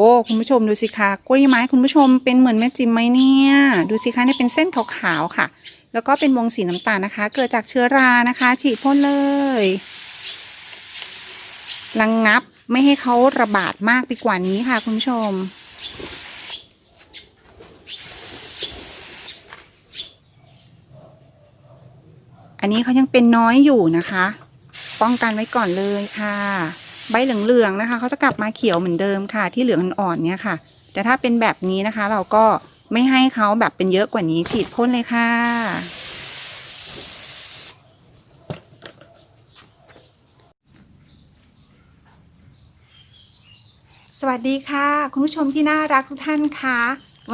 โอ้คุณผู้ชมดูสิคะกล้วยไม้คุณผู้ชมเป็นเหมือนแม่จิมไหมเนี่ย ดูสิคะเนี่ยเป็นเส้นขาวๆค่ะ แล้วก็เป็นวงสีน้ำตาลนะคะ เกิดจากเชื้อรานะคะ ฉีดพ่นเลยระงงับไม่ให้เขาระบาดมากไปกว่านี้ค่ะ คุณผู้ชม อันนี้เขายังเป็นน้อยอยู่นะคะ ป้องกันไว้ก่อนเลยค่ะ ใบเหลืองๆนะคะเขาจะกลับมาเขียวเหมือนเดิมค่ะ ที่เหลืองอ่อนๆเนี่ยค่ะ แต่ถ้าเป็นแบบนี้นะคะ เราก็ไม่ให้เขาแบบเป็นเยอะกว่านี้ฉีดพ่นเลยค่ะ สวัสดีค่ะ คุณผู้ชมที่น่ารักทุกท่านคะ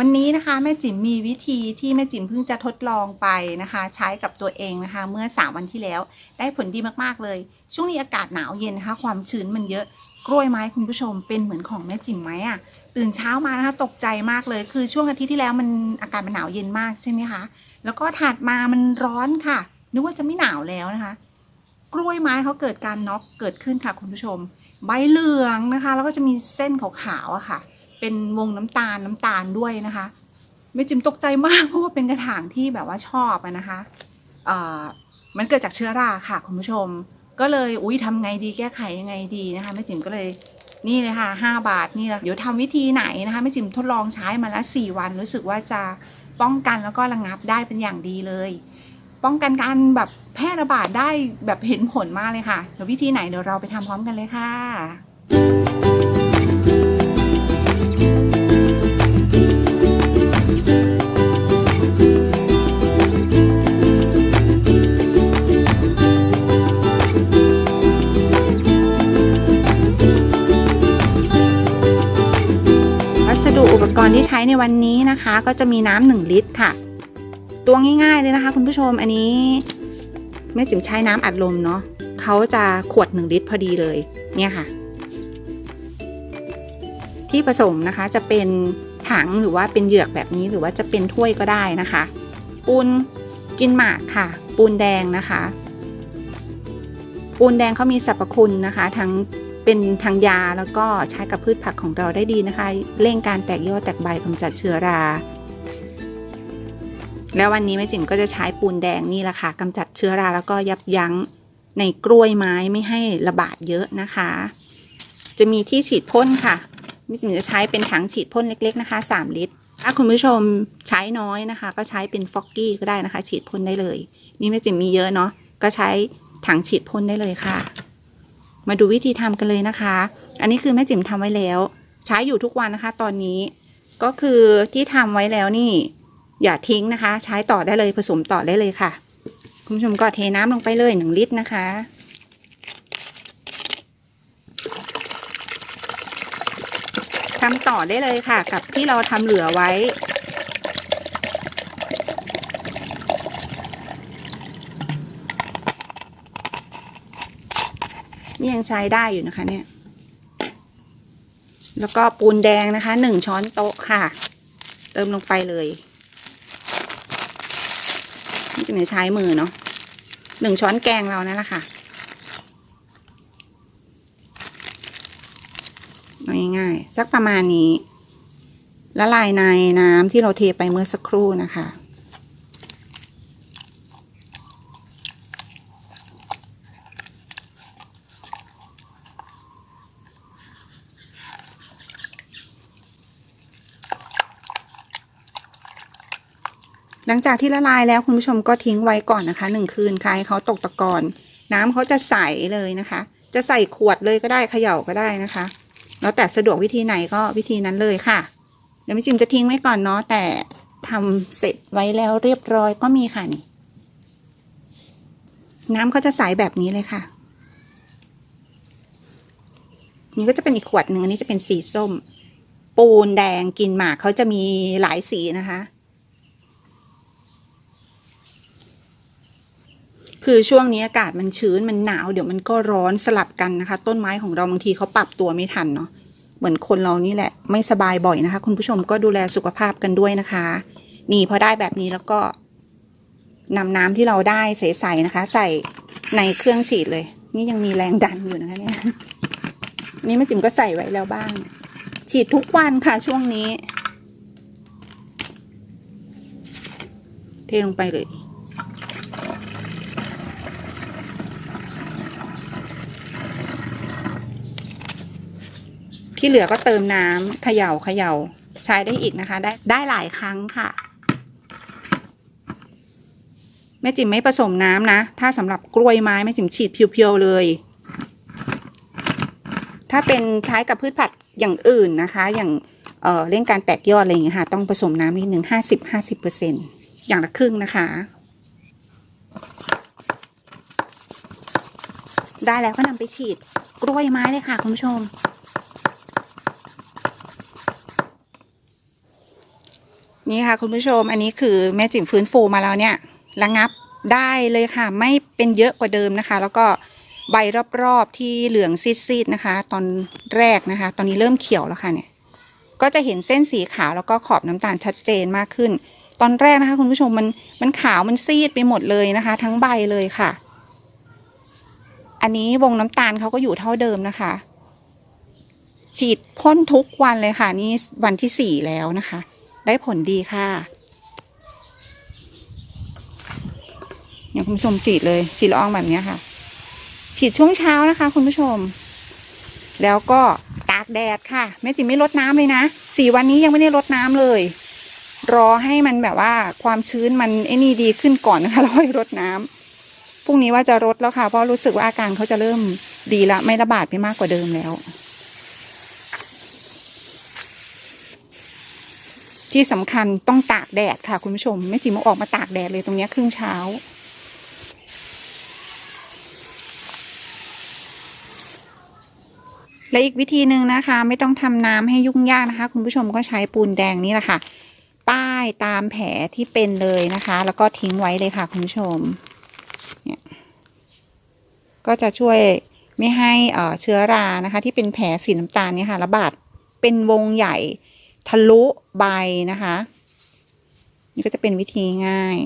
วันนี้นะคะแม่จิ๋มมีวิธีที่แม่จิ๋มเพิ่งจะทดลองไปนะคะ ใช้กับตัวเองนะคะ เมื่อ 3 วันที่แล้ว ได้ผลดีมากๆเลย ช่วงนี้อากาศหนาวเย็นนะคะ ความชื้นมันเยอะกล้วยไม้คุณผู้ชมเป็นเหมือนของแม่จิ๋มไหมอะตื่นเช้ามานะคะตกใจมากเลยคือช่วงอาทิตย์ที่แล้วมันอากาศมันหนาวเย็นมากใช่ไหมคะแล้วก็ถัดมามันร้อนค่ะ นึกว่าจะไม่หนาวแล้วนะคะ กล้วยไม้เขาเกิดการน็อกเกิดขึ้นค่ะคุณผู้ชม ใบเหลืองนะคะ แล้วก็จะมีเส้นขาวๆอะค่ะ เป็นวงน้ำตาลน้ำตาลด้วยนะคะ ไม่จิมตกใจมากเพราะว่าเป็นกระถางที่แบบว่าชอบนะคะเออมันเกิดจากเชื้อราค่ะคุณผู้ชม ก็เลยอุ้ยทำไงดีแก้ไขยังไงดีนะคะแม่จิมก็เลยนี่เลยค่ะห้าบาทนี่แหละเดี๋ยวทำวิธีไหนนะคะแม่จิมทดลองใช้มาแล้วสี่วัน รู้สึกว่าจะป้องกันแล้วก็ระงับได้เป็นอย่างดีเลย ป้องกันการแบบแพร่ระบาดได้แบบเห็นผลมากเลยค่ะเดี๋ยววิธีไหนเดี๋ยวเราไปทำพร้อมกันเลยค่ะ ที่ใช้ในวันนี้นะคะ ก็จะมีน้ำหนึ่งลิตรค่ะ ตัวง่ายๆเลยนะคะ คุณผู้ชมอันนี้แม่จิ๋มใช้น้ำอัดลมเนาะเขาจะขวดหนึ่งลิตรพอดีเลยเนี่ยค่ะ ที่ผสมนะคะจะเป็นถังหรือว่าเป็นเหยือกแบบนี้หรือว่าจะเป็นถ้วยก็ได้นะคะ ปูนกินหมากค่ะ ปูนแดงนะคะ ปูนแดงเขามีสรรพคุณนะคะ ทั้ง เป็นทางยาแล้วก็ใช้กับพืชผักของเราได้ดีนะคะ เร่งการแตกยอดแตกใบกำจัดเชื้อรา แล้ววันนี้แม่จิ๋มก็จะใช้ปูนแดงนี่แหละค่ะกำจัดเชื้อราแล้วก็ยับยั้งในกล้วยไม้ไม่ให้ระบาดเยอะนะคะ จะมีที่ฉีดพ่นค่ะแม่จิ๋มจะใช้เป็นถังฉีดพ่นเล็ก ๆ นะคะ 3 ลิตร ถ้าคุณผู้ชมใช้น้อยนะคะ ก็ใช้เป็นฟอกกี้ก็ได้นะคะ ฉีดพ่นได้เลย นี่แม่จิ๋มมีเยอะเนาะก็ใช้ถังฉีดพ่นได้เลยค่ะ มาดูวิธีทำกันเลยนะคะ อันนี้คือแม่จิ๋มทำไว้แล้ว ใช้อยู่ทุกวันนะคะ ตอนนี้ก็คือที่ทำไว้แล้วนี่ อย่าทิ้งนะคะ ใช้ต่อได้เลยผสมต่อได้เลยค่ะ คุณผู้ชมก็เทน้ำลงไปเลยหนึ่งลิตรนะคะทำต่อได้เลยค่ะ กับที่เราทำเหลือไว้ นี่ยังใช้ได้อยู่นะคะ เนี่ย แล้วก็ปูนแดงนะคะหนึ่งช้อนโต๊ะค่ะ เติมลงไปเลยนี่จะเป็นใช้มือเนาะหนึ่งช้อนแกงเรานั่นแหละค่ะเอาง่ายๆสักประมาณนี้ละลายในน้ำที่เราเทไปเมื่อสักครู่นะคะ หลังจากที่ละลายแล้วคุณผู้ชมก็ทิ้งไว้ก่อนนะคะหนึ่งคืนค่ะให้เขาตกตะกอนน้ำเขาจะใสเลยนะคะ จะใส่ขวดเลยก็ได้เขย่าก็ได้นะคะ แล้วแต่สะดวกวิธีไหนก็วิธีนั้นเลยค่ะเดี๋ยวมิจิมจะทิ้งไว้ก่อนเนาะแต่ทำเสร็จไว้แล้วเรียบร้อยก็มีค่ะนี่น้ำเขาจะใสแบบนี้เลยค่ะ นี่ก็จะเป็นอีกขวดหนึ่งอันนี้จะเป็นสีส้ม ปูนแดงกินหมากเขาจะมีหลายสีนะคะ คือช่วงนี้อากาศมันชื้นมันหนาวเดี๋ยวมันก็ร้อนสลับกันนะคะ ต้นไม้ของเราบางทีเขาปรับตัวไม่ทันเนาะเหมือนคนเรานี่แหละ ไม่สบายบ่อยนะคะ คุณผู้ชมก็ดูแลสุขภาพกันด้วยนะคะ นี่พอได้แบบนี้แล้วก็นำน้ำที่เราได้ใสๆนะคะ ใส่ในเครื่องฉีดเลย นี่ยังมีแรงดันอยู่นะคะเนี่ยนี่แม่จิ๋มก็ใส่ไว้แล้วบ้าง ฉีดทุกวันค่ะช่วงนี้ เทลงไปเลย ที่เหลือก็เติมน้ำเขย่าเขย่าใช้ได้อีกนะคะ ได้ได้หลายครั้งค่ะแม่จิ๋มไม่ผสมน้ำนะ ถ้าสำหรับกล้วยไม้แม่จิ๋มฉีดเพียวๆเลย ถ้าเป็นใช้กับพืชผักอย่างอื่นนะคะ อย่างเอ่อเร่งการแตกยอดอะไรอย่างเงี้ยค่ะ ต้องผสมน้ำนิดหนึ่งห้าสิบห้าสิบเปอร์เซ็นอย่างละครึ่งนะคะ ได้แล้วก็นำไปฉีดกล้วยไม้เลยค่ะคุณผู้ชม นี่ค่ะคุณผู้ชมอันนี้คือแม่จิ๋มฟื้นฟูมาแล้วเนี่ยระงับได้เลยค่ะ ไม่เป็นเยอะกว่าเดิมนะคะ แล้วก็ใบรอบๆที่เหลืองซีดๆนะคะ ตอนแรกนะคะ ตอนนี้เริ่มเขียวแล้วค่ะเนี่ยก็จะเห็นเส้นสีขาวแล้วก็ขอบน้ำตาลชัดเจนมากขึ้น ตอนแรกนะคะ คุณผู้ชมมันมันขาวมันซีดไปหมดเลยนะคะ ทั้งใบเลยค่ะ อันนี้วงน้ำตาลเขาก็อยู่เท่าเดิมนะคะ ฉีดพ่นทุกวันเลยค่ะ นี่วันที่สี่แล้วนะคะ ได้ผลดีค่ะเนี่ยคุณผู้ชมฉีดเลยฉีดละอองแบบนี้ค่ะ ฉีดช่วงเช้านะคะ คุณผู้ชม แล้วก็ตากแดดค่ะแม่จิ๋มไม่ลดน้ำเลยนะสี่วันนี้ยังไม่ได้ลดน้ำเลย รอให้มันแบบว่าความชื้นมันไอ้นี่ดีขึ้นก่อนนะคะแล้วค่อยรดน้ำพรุ่งนี้ว่าจะรดแล้วค่ะเพราะรู้สึกว่าอาการเขาจะเริ่มดีละไม่ระบาดไปมากกว่าเดิมแล้ว ที่สำคัญต้องตากแดดค่ะคุณผู้ชมแม่จิ๋มอาออกมาตากแดดเลยตรงนี้ครึ่งเช้า และอีกวิธีหนึ่งนะคะ ไม่ต้องทำน้ำให้ยุ่งยากนะคะ คุณผู้ชมก็ใช้ปูนแดงนี่แหละค่ะ ป้ายตามแผลที่เป็นเลยนะคะ แล้วก็ทิ้งไว้เลยค่ะคุณผู้ชมเนี่ยก็จะช่วยไม่ให้เอ่อเชื้อรานะคะ ที่เป็นแผลสีน้ำตาลเนี่ยค่ะระบาดเป็นวงใหญ่ ทะลุใบนะคะ นี่ก็จะเป็นวิธีง่าย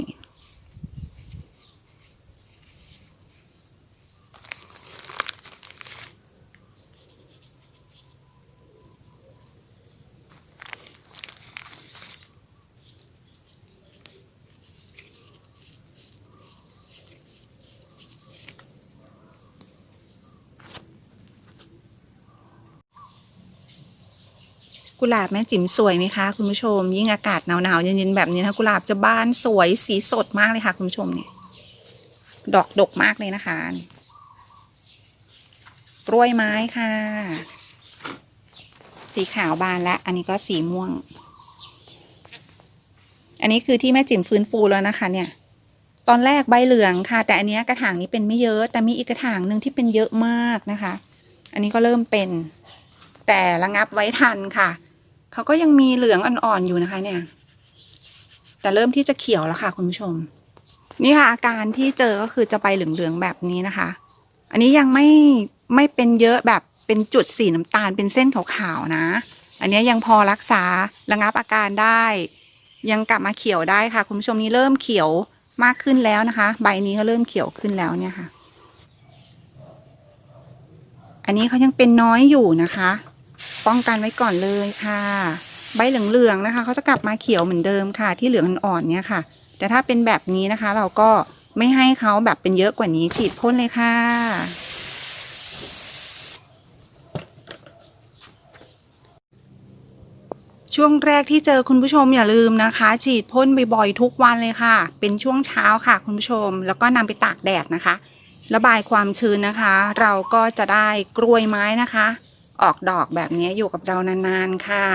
กุหลาบแม่จิ๋มสวยไหมคะคุณผู้ชม ยิ่งอากาศหนาวๆเย็นๆแบบนี้นะกุหลาบจะบานสวยสีสดมากเลยค่ะ คุณผู้ชมเนี่ย ดอกดกมากเลยนะคะ กล้วยไม้ค่ะ สีขาวบานและ อันนี้ก็สีม่วง อันนี้คือที่แม่จิ๋มฟื้นฟูแล้วนะคะ เนี่ย ตอนแรกใบเหลืองค่ะ แต่อันนี้กระถางนี้เป็นไม่เยอะ แต่มีอีกกระถางหนึ่งที่เป็นเยอะมากนะคะ อันนี้ก็เริ่มเป็นแต่ระงับไว้ทันค่ะ เขาก็ยังมีเหลืองอ่อนๆอยู่นะคะเนี่ย แต่เริ่มที่จะเขียวแล้วค่ะคุณผู้ชม นี่ค่ะ อาการที่เจอก็คือจะใบเหลืองๆแบบนี้นะคะ อันนี้ยังไม่ไม่เป็นเยอะแบบเป็นจุดสีน้ำตาลเป็นเส้นขาวๆนะ อันนี้ยังพอรักษาระงับอาการได้ ยังกลับมาเขียวได้ค่ะ คุณผู้ชมนี่เริ่มเขียวมากขึ้นแล้วนะคะ ใบนี้ก็เริ่มเขียวขึ้นแล้วเนี่ยค่ะ อันนี้เขายังเป็นน้อยอยู่นะคะ ป้องกันไว้ก่อนเลยค่ะ ใบเหลืองๆนะคะเขาจะกลับมาเขียวเหมือนเดิมค่ะ ที่เหลืองอ่อนๆเนี่ยค่ะ แต่ถ้าเป็นแบบนี้นะคะ เราก็ไม่ให้เขาแบบเป็นเยอะกว่านี้ฉีดพ่นเลยค่ะช่วงแรกที่เจอคุณผู้ชมอย่าลืมนะคะ ฉีดพ่นบ่อยๆทุกวันเลยค่ะ เป็นช่วงเช้าค่ะ คุณผู้ชม แล้วก็นำไปตากแดดนะคะ ระบายความชื้นนะคะ เราก็จะได้กล้วยไม้นะคะ ออกดอกแบบนี้อยู่กับเรานานๆค่ะ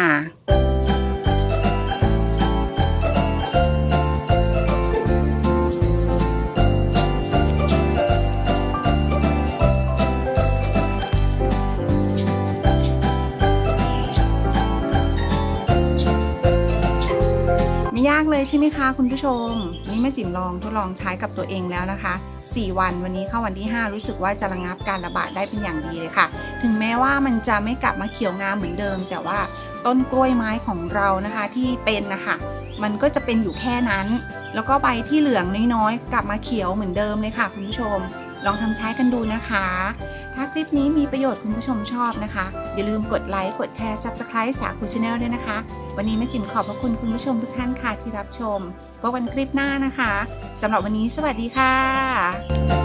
ากเลยใช่ไหมคะคุณผู้ชม นี่แม่จิ๋มลองทดลองใช้กับตัวเองแล้วนะคะ 4 วันวันนี้เข้าวันที่ 5 รู้สึกว่าจะระงับการระบาดได้เป็นอย่างดีเลยค่ะ ถึงแม้ว่ามันจะไม่กลับมาเขียวงามเหมือนเดิม แต่ว่าต้นกล้วยไม้ของเรานะคะที่เป็นนะคะมันก็จะเป็นอยู่แค่นั้น แล้วก็ใบที่เหลืองน้อยๆกลับมาเขียวเหมือนเดิมเลยค่ะ คุณผู้ชม ลองทำใช้กันดูนะคะ ถ้าคลิปนี้มีประโยชน์คุณผู้ชมชอบนะคะ อย่าลืมกดไลค์ กดแชร์ Subscribe สาคูชาแนลด้วยนะคะ วันนี้แม่จิ๋มขอบพระคุณคุณผู้ชมทุกท่านค่ะที่รับชมพบกันคลิปหน้านะคะสำหรับวันนี้สวัสดีค่ะ